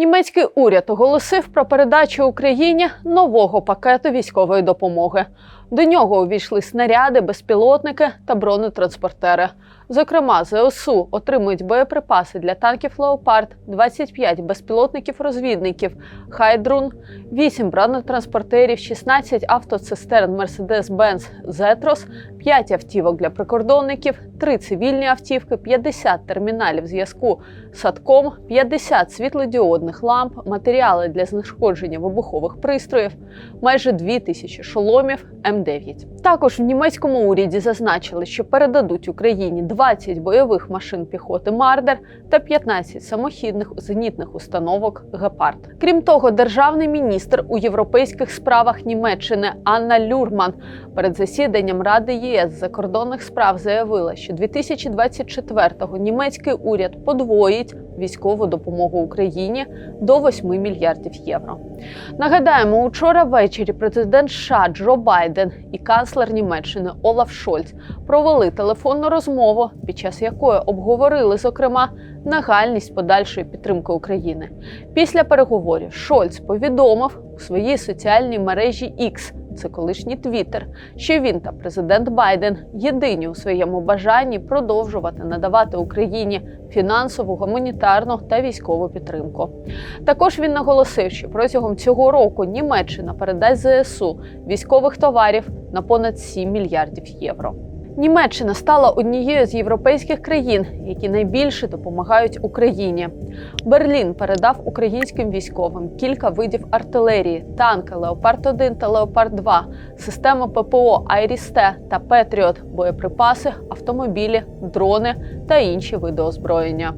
Німецький уряд оголосив про передачу Україні нового пакету військової допомоги. До нього увійшли снаряди, безпілотники та бронетранспортери. Зокрема, ЗСУ отримують боєприпаси для танків Леопард, 25 безпілотників-розвідників, Хайдрун, 8 бронетранспортерів, 16 автоцистерн Mercedes-Benz Zetros, 5 автівок для прикордонників, 3 цивільні автівки, 50 терміналів зв'язку Садком, 50 світлодіодних ламп, матеріали для знешкодження вибухових пристроїв, майже 2 тисячі шоломів М9. Також в німецькому уряді зазначили, що передадуть Україні 20 бойових машин піхоти Мардер та 15 самохідних зенітних установок Гепард. Крім того, державний міністр у європейських справах Німеччини Анна Люрман перед засіданням Ради ЄС закордонних справ заявила, що 2024-го німецький уряд подвоїть військову допомогу Україні до 8 мільярдів євро. Нагадаємо, учора ввечері президент США Джо Байден і канцлер Німеччини Олаф Шольц провели телефонну розмову, під час якої обговорили, зокрема, нагальність подальшої підтримки України. Після переговорів Шольц повідомив у своїй соціальній мережі X, це колишній Твіттер, що він та президент Байден єдині у своєму бажанні продовжувати надавати Україні фінансову, гуманітарну та військову підтримку. Також він наголосив, що протягом цього року Німеччина передасть ЗСУ військових товарів на понад 7 мільярдів євро. Німеччина стала однією з європейських країн, які найбільше допомагають Україні. Берлін передав українським військовим кілька видів артилерії, танки Леопард 1 та Леопард 2 системи ППО Айрісте та Петріот, боєприпаси, автомобілі, дрони та інші види озброєння.